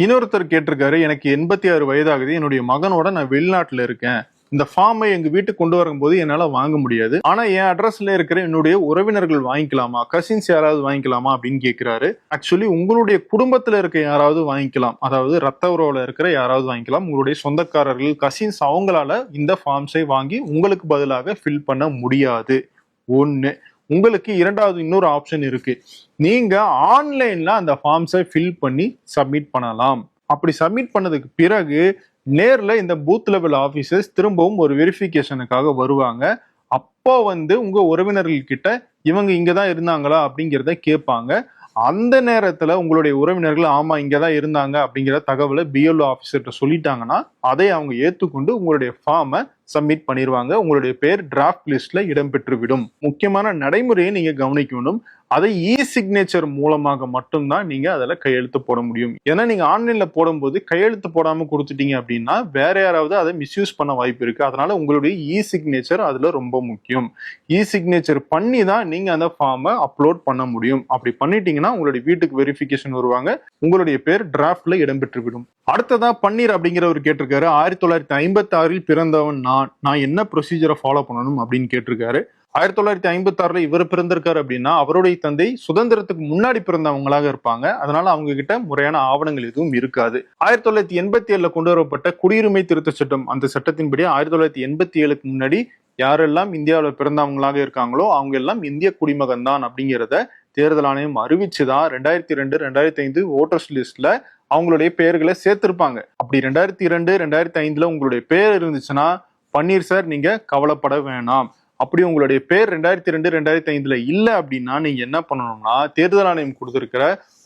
இன்னொருத்தர் கேட்டிருக்காரு எனக்கு எண்பத்தி ஆறு வயதாகுது என்னுடைய மகனோட நான் வெளிநாட்டுல இருக்கேன். இந்த ஃபார்மை எங்க வீட்டுக்கு கொண்டு வரும்போது என்னால வாங்க முடியாது. ஆனா என் அட்ரஸ்ல இருக்கிற என்னுடைய உறவினர்கள் வாங்கிக்கலாமா? கசின்ஸ் யாராவது வாங்கிக்கலாமா அப்படின்னு கேட்கிறாரு ஆக்சுவலி உங்களுடைய குடும்பத்துல இருக்க யாராவது வாங்கிக்கலாம். அதாவது ரத்த உறவுல இருக்கிற யாராவது வாங்கிக்கலாம். உங்களுடைய சொந்தக்காரர்கள் கசின்ஸ் அவங்களால இந்த ஃபார்ம்ஸை வாங்கி உங்களுக்கு பதிலாக ஃபில் பண்ண முடியாது. ஒன்று உங்களுக்கு இரண்டாவது இன்னொரு ஆப்ஷன் இருக்கு. நீங்க ஆன்லைன்ல அந்த ஃபார்ம்ஸை ஃபில் பண்ணி சப்மிட் பண்ணலாம். அப்படி சப்மிட் பண்ணதுக்கு பிறகு நேர்ல இந்த பூத் லெவல் ஆபீசர்ஸ் திரும்பவும் ஒரு வெரிஃபிகேஷனுக்காக வருவாங்க. அப்போ வந்து உங்க உறவினர்கள் கிட்ட இவங்க இங்கதான் இருந்தாங்களா? அப்படிங்கிறத கேட்பாங்க. அந்த நேரத்துல உங்களுடைய உறவினர்கள் ஆமா இங்கதான் இருந்தாங்க அப்படிங்கிற தகவலை பிஎல்ஓ ஆபீசர்கிட்ட சொல்லிட்டாங்கன்னா அதை அவங்க ஏத்துக்கொண்டு உங்களுடைய ஃபார்மை சப்மிட் பண்ணிடுவாங்க உங்களுடைய பேர் டிராஃப்ட் லிஸ்ட்ல இடம்பெற்று விடும் முக்கியமான நடைமுறையை நீங்க கவனிக்கணும். அதை இ சிக்னேச்சர் மூலமாக மட்டும்தான் நீங்க அதில் கையெழுத்து போட முடியும். ஏன்னா நீங்க ஆன்லைன்ல போடும்போது கையெழுத்து போடாம கொடுத்துட்டீங்க அப்படின்னா வேற யாராவது அதை மிஸ்யூஸ் பண்ண வாய்ப்பு இருக்கு. அதனால உங்களுடைய இ சிக்னேச்சர் அதுல ரொம்ப முக்கியம். இ சிக்னேச்சர் பண்ணி தான் நீங்க அந்த ஃபார்மை அப்லோட் பண்ண முடியும். அப்படி பண்ணிட்டீங்கன்னா உங்களுடைய வீட்டுக்கு வெரிஃபிகேஷன் வருவாங்க. உங்களுடைய பேர் டிராஃப்ட்ல இடம்பெற்று விடும் அடுத்ததா பன்னீர் அப்படிங்கிறவர் கேட்டிருக்காரு. ஆயிரத்தி தொள்ளாயிரத்தி ஐம்பத்தி ஆறில் பிறந்தவன் நான். நான் என்ன ப்ரொசீஜரை ஃபாலோ பண்ணணும் அப்படின்னு கேட்டிருக்காரு. ஆயிரத்தி தொள்ளாயிரத்தி ஐம்பத்தி ஆறுல இவர் பிறந்திருக்காரு அப்படின்னா அவருடைய தந்தை சுதந்திரத்துக்கு முன்னாடி பிறந்தவங்களாக இருப்பாங்க. அதனால அவங்க கிட்ட முறையான ஆவணங்கள் எதுவும் இருக்காது. ஆயிரத்தி தொள்ளாயிரத்தி எண்பத்தி ஏழுல கொண்டு வரப்பட்ட குடியுரிமை திருத்த சட்டம் அந்த சட்டத்தின்படி ஆயிரத்தி தொள்ளாயிரத்தி எண்பத்தி ஏழுக்கு முன்னாடி யாரெல்லாம் இந்தியாவில் பிறந்தவங்களாக இருக்காங்களோ அவங்க எல்லாம் இந்திய குடிமகன் தான் அப்படிங்கிறத தேர்தல் ஆணையம் அறிவிச்சுதான் ரெண்டாயிரத்தி ரெண்டு ரெண்டாயிரத்தி ஐந்து ஓட்டர்ஸ் லிஸ்ட்ல அவங்களுடைய பெயர்களை சேர்த்திருப்பாங்க. அப்படி ரெண்டாயிரத்தி இரண்டு ரெண்டாயிரத்தி ஐந்துல உங்களுடைய பேர் இருந்துச்சுன்னா பன்னீர் சார் நீங்க கவலைப்பட வேணாம். அப்படி உங்களுடைய பேர் ரெண்டாயிரத்தி ரெண்டு ரெண்டாயிரத்தி ஐந்துல இல்ல அப்படின்னா நீங்க என்ன பண்ணணும்னா தேர்தல் ஆணையம் கொடுத்துருக்கிற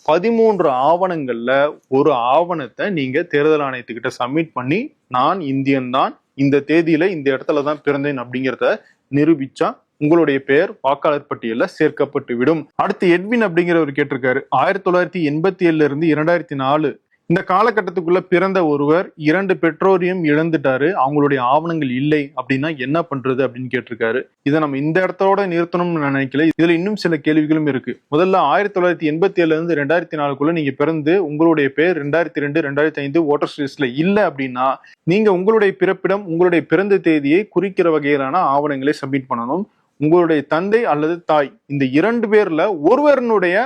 பதிமூன்று ஆவணங்கள்ல ஒரு ஆவணத்தை நீங்க தேர்தல் ஆணையத்துக்கிட்ட சப்மிட் பண்ணி நான் இந்தியன் தான் இந்த தேதியில இந்த இடத்துல தான் பிறந்தேன் அப்படிங்கிறத நிரூபிச்சா உங்களுடைய பெயர் வாக்காளர் பட்டியலில் சேர்க்கப்பட்டு விடும் அடுத்து எட்வின் அப்படிங்கிறவர் கேட்டிருக்காரு. ஆயிரத்தி தொள்ளாயிரத்தி எண்பத்தி ஏழுல இருந்து இரண்டாயிரத்தி நாலு இந்த காலகட்டத்துக்குள்ள பிறந்த ஒருவர் இரண்டு பெற்றோரையும் இழந்துட்டாரு. அவங்களுடைய ஆவணங்கள் இல்லை அப்படின்னா என்ன பண்றது அப்படின்னு கேட்டிருக்காரு. இதை நம்ம இந்த இடத்தோட நிறுத்தணும்னு நினைக்கல. இதுல இன்னும் சில கேள்விகளும் இருக்கு. முதல்ல ஆயிரத்தி தொள்ளாயிரத்தி எண்பத்தி ஏழுல இருந்து ரெண்டாயிரத்தி நாலுக்குள்ள நீங்க பிறந்து உங்களுடைய பேர் ரெண்டாயிரத்தி ரெண்டு ரெண்டாயிரத்தி ஐந்து ஓட்டர்ஸ் லிஸ்ட்ல இல்ல அப்படின்னா நீங்க உங்களுடைய பிறப்பிடம் உங்களுடைய பிறந்த தேதியை குறிக்கிற வகையிலான ஆவணங்களை சப்மிட் பண்ணணும். உங்களுடைய தந்தை அல்லது தாய் இந்த இரண்டு பேர்ல ஒருவரனுடைய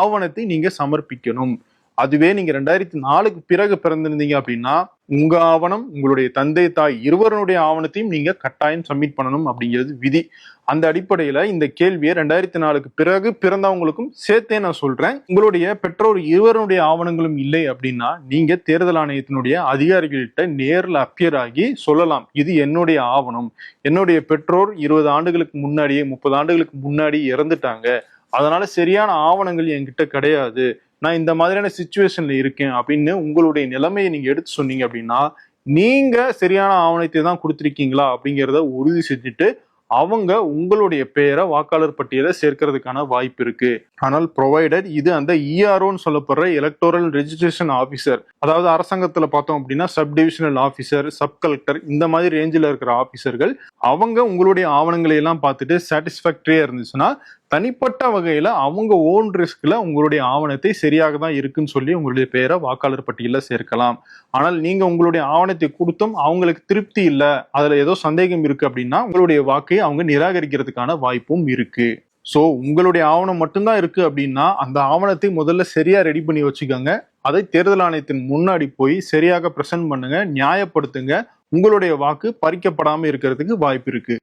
ஆவணத்தை நீங்க சமர்ப்பிக்கணும். அதுவே நீங்க ரெண்டாயிரத்தி நாலுக்கு பிறகு பிறந்திருந்தீங்க அப்படின்னா உங்க ஆவணம் உங்களுடைய தந்தை தாய் இருவருடைய ஆவணத்தையும் நீங்க கட்டாயம் சப்மிட் பண்ணணும் அப்படிங்கிறது விதி. அந்த அடிப்படையில இந்த கேள்வியை ரெண்டாயிரத்தி நாலுக்கு பிறகு பிறந்தவங்களுக்கும் சேர்த்தே நான் சொல்றேன். உங்களுடைய பெற்றோர் இருவருடைய ஆவணங்களும் இல்லை அப்படின்னா நீங்க தேர்தல் ஆணையத்தினுடைய அதிகாரிகள்கிட்ட நேரில் அப்பியர் ஆகி சொல்லலாம். இது என்னுடைய ஆவணம். என்னுடைய பெற்றோர் இருபது ஆண்டுகளுக்கு முன்னாடியே முப்பது ஆண்டுகளுக்கு முன்னாடி இறந்துட்டாங்க. அதனால சரியான ஆவணங்கள் என்கிட்ட கிடையாது. நான் இந்த மாதிரியான சுச்சுவேஷன்ல இருக்கேன் அப்படின்னு உங்களுடைய நிலைமையை நீங்க எடுத்து சொன்னீங்க அப்படின்னா நீங்க சரியான ஆவணத்தை தான் கொடுத்துருக்கீங்களா அப்படிங்கிறத உறுதி செஞ்சுட்டு அவங்க உங்களுடைய பெயரை வாக்காளர் பட்டியலை சேர்க்கறதுக்கான வாய்ப்பு இருக்கு. ஆனால் ப்ரொவைடட் இது அந்த இஆர்ஓன்னு சொல்லப்படுற எலக்டோரல் ரெஜிஸ்ட்ரேஷன் ஆஃபீஸர் அதாவது அரசாங்கத்துல பார்த்தோம் அப்படின்னா sub divisional officer sub collector இந்த மாதிரி ரேஞ்சில் இருக்கிற ஆஃபீஸர்கள் அவங்க உங்களுடைய ஆவணங்களை எல்லாம் பார்த்துட்டு சாட்டிஸ்ஃபேக்டரியா இருந்துச்சுன்னா தனிப்பட்ட வகையில் அவங்க ஓன் ரிஸ்கில் உங்களுடைய ஆவணத்தை சரியாக தான் இருக்குன்னு சொல்லி உங்களுடைய பெயரை வாக்காளர் பட்டியலில் சேர்க்கலாம். ஆனால் நீங்கள் உங்களுடைய ஆவணத்தை கொடுத்தும் அவங்களுக்கு திருப்தி இல்லை அதில் ஏதோ சந்தேகம் இருக்குது அப்படின்னா உங்களுடைய வாக்கை அவங்க நிராகரிக்கிறதுக்கான வாய்ப்பும் இருக்குது ஸோ உங்களுடைய ஆவணம் மட்டும்தான் இருக்குது அப்படின்னா அந்த ஆவணத்தை முதல்ல சரியாக ரெடி பண்ணி வச்சுக்கோங்க. அதை தேர்தல் ஆணையத்தின் முன்னாடி போய் சரியாக ப்ரெசென்ட் பண்ணுங்க நியாயப்படுத்துங்க. உங்களுடைய வாக்கு பறிக்கப்படாமல் இருக்கிறதுக்கு வாய்ப்பு இருக்குது